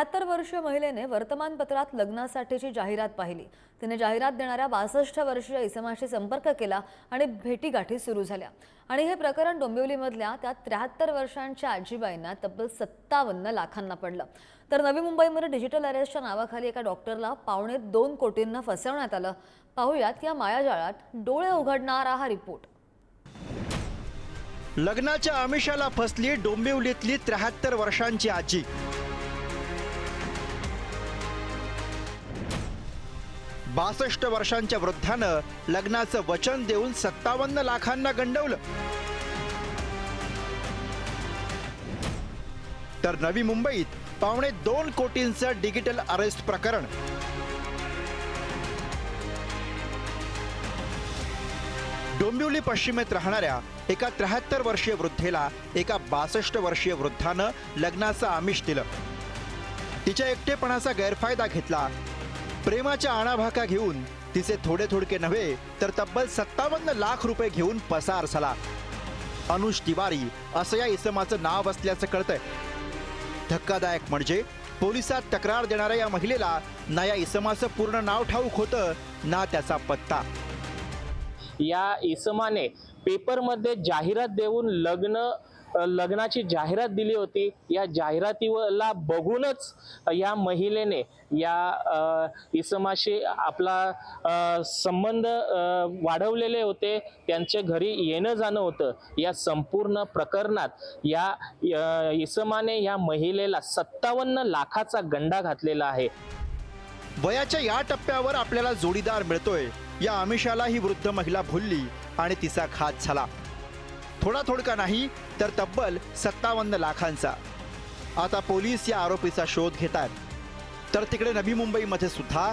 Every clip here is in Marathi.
त्र्याहत्तर वर्षीय महिलेने वर्तमानपत्रात लग्नासाठीची जाहिरात पाहिली. तिने जाहिरात देणाऱ्या बासष्ट वर्षीय इसमाशी संपर्क केला आणि भेटीगाठी सुरू झाल्या. आणि हे प्रकरण डोंबिवलीमधल्या त्या त्र्याहत्तर वर्षांच्या आजीबाईंना तब्बल सत्तावन्न लाखांना पडलं. तर नवी मुंबईमध्ये डिजिटल अरेस्टच्या नावाखाली एका डॉक्टरला पावणे दोन कोटींना फसवण्यात आलं. पाहुयात या मायाजाळात डोळे उघडणारा हा रिपोर्ट. लग्नाच्या आमिषाला फसली डोंबिवलीतली त्र्याहत्तर वर्षांची आजी. बासष्ट वर्षांच्या वृद्धानं लग्नाचं वचन देऊन सत्तावन्न लाखांना गंडवलं. तर नवी मुंबईत पावणे दोन कोटींचं डिजिटल अरेस्ट प्रकरण. डोंबिवली पश्चिमेत राहणाऱ्या एका त्र्याहत्तर वर्षीय वृद्धेला एका बासष्ट वर्षीय वृद्धानं लग्नाचं आमिष दिलं. तिच्या एकटेपणाचा गैरफायदा घेतला प्रेमाच्या आणाभाका घेऊन तिचे थोडे थोडके नव्हे तर तब्बल सत्तावन्न लाख रुपये घेऊन पसार झाला. अनुष तिवारी असं या इसमाचं नाव असल्याचं कळतंय. धक्कादायक म्हणजे पोलिसात तक्रार देणाऱ्या या महिलेला ना या इसमाचं पूर्ण नाव ठाऊक होतं ना त्याचा पत्ता. या इसमाने पेपरमध्ये जाहिरात देऊन लग्न लग्नाची जाहिरात दिली होती. या जाहिरातीला बघूनच या महिलेने या इसमाशी आपला संबंध वाढवलेले होते. त्यांच्या घरी येणं जाणं होतं. या संपूर्ण प्रकरणात या इसमाने या महिलेला सत्तावन्न लाखाचा गंडा घातलेला आहे. वयाच्या या टप्प्यावर आपल्याला जोडीदार मिळतोय. या आमिषाला ही वृद्ध महिला भुलली आणि तिचा घात झाला. थोडा थोडका नाही तर तब्बल सत्तावन्न लाखांचा. आता पोलीस या आरोपीचा शोध घेत आहेत तर तिकडे नवी मुंबईमध्ये सुद्धा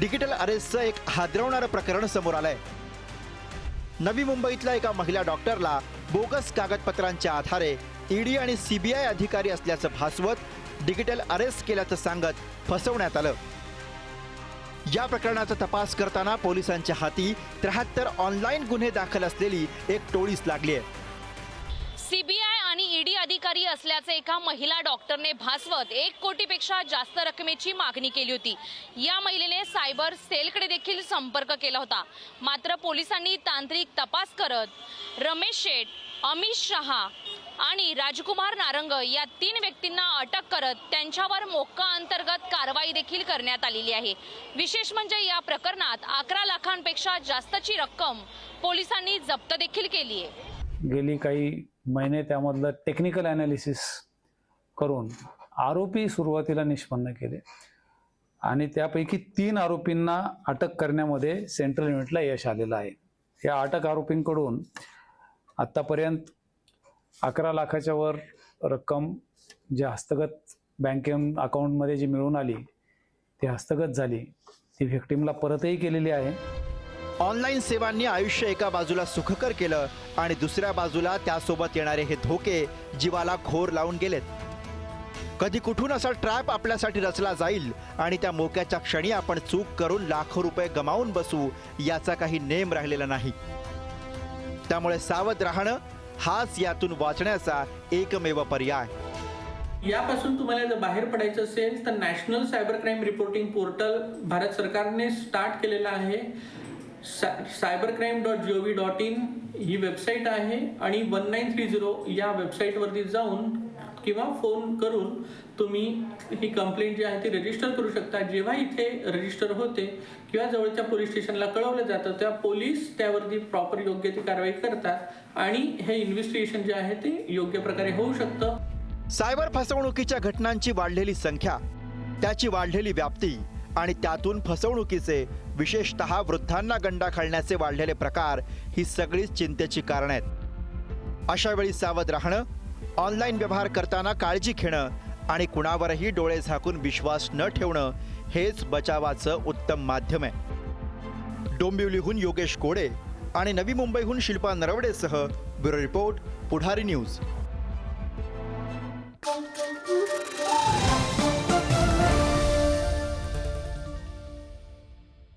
डिजिटल अरेस्टचं एक हादरवणारं प्रकरण समोर आलंय. नवी मुंबईतल्या एका महिला डॉक्टरला बोगस कागदपत्रांच्या आधारे ईडी आणि सीबीआय अधिकारी असल्याचं भासवत डिजिटल अरेस्ट केल्याचं सांगत फसवण्यात आलं. या प्रकरणाचा तपास करताना पोलिसांच्या हाती त्र्याहत्तर ऑनलाईन गुन्हे दाखल असलेली एक टोळीस लागली आहे. सीबीआय आणि ईडी अधिकारी असल्याचे एका महिला डॉक्टरने भासवत एक कोटीपेक्षा जास्त रकमेची मागणी केली होती. या महिलेने सायबर सेलकडे देखील संपर्क केला होता. मात्र पोलिसांनी तांत्रिक तपास करत रमेश शेठ अमित शहा आणि राजकुमार नारंग या तीन व्यक्तींना अटक करत त्यांच्यावर मोक्का अंतर्गत कारवाई देखील करण्यात आलेली आहे. विशेष म्हणजे या प्रकरणात अकरा लाखांपेक्षा जास्तची रक्कम पोलिसांनी जप्त देखील केली आहे. गेली काही महिने त्यामधलं टेक्निकल ॲनालिसिस करून आरोपी सुरुवातीला निष्पन्न केले. आणि त्यापैकी तीन आरोपींना अटक करण्यामध्ये सेंट्रल युनिटला यश आलेलं आहे. या अटक आरोपींकडून आत्तापर्यंत अकरा लाखाच्या वर रक्कम जी हस्तगत बँके अकाउंटमध्ये जी मिळून आली ती हस्तगत झाली ती व्हिक्टीमला परतही केलेली आहे. ऑनलाईन सेवांनी आयुष्य एका बाजूला सुखकर केलं आणि दुसऱ्या बाजूला त्यासोबत येणारे हे धोके जीवाला घोर लावून गेलेत. कधी कुठून असा ट्रॅप आपल्यासाठी रचला जाईल आणि त्या मोक्याच्या क्षणी आपण चूक करून लाखो रुपये गमावून बसू याचा काही नेम राहिलेला नाही. त्यामुळे सावध राहणं हाच यातून वाचण्याचा एकमेव पर्याय. यापासून तुम्हाला जर बाहेर पडायचं असेल तर national cyber crime reporting portal Bharat सरकारने स्टार्ट केलेलं आहे. Cyber crime dot G O V dot in he website आहे आणि वन नाईन थ्री झिरो या वेबसाईटवरती जाऊन किंवा फोन करून तुम्ही ही कंप्लेंट जी आहे ती रजिस्टर करू शकता. जेव्हा इथे रजिस्टर होते किंवा जवळच्या पोलीस स्टेशनला कळवलं जातं तेव्हा पोलीस त्यावरती प्रॉपर योग्य ती कारवाई करतात आणि हे इन्व्हेस्टिगेशन जे आहे ते योग्य प्रकारे होऊ शकतं. सायबर फसवणुकीच्या घटनांची वाढलेली संख्या त्याची वाढलेली व्याप्ती आणि त्यातून फसवणुकीचे विशेषतः वृद्धांना गंडा खालण्याचे वाढलेले प्रकार ही सगळीच चिंतेची कारण आहेत. अशा वेळी सावध राहणं ऑनलाईन व्यवहार करताना काळजी घेणं आणि कुणावरही डोळे झाकून विश्वास न ठेवणं हेच बचावाचं उत्तम माध्यम आहे. डोंबिवलीहून योगेश कोडे आणि नवी मुंबईहून शिल्पा नरवडेसह ब्युरो रिपोर्ट पुढारी न्यूज.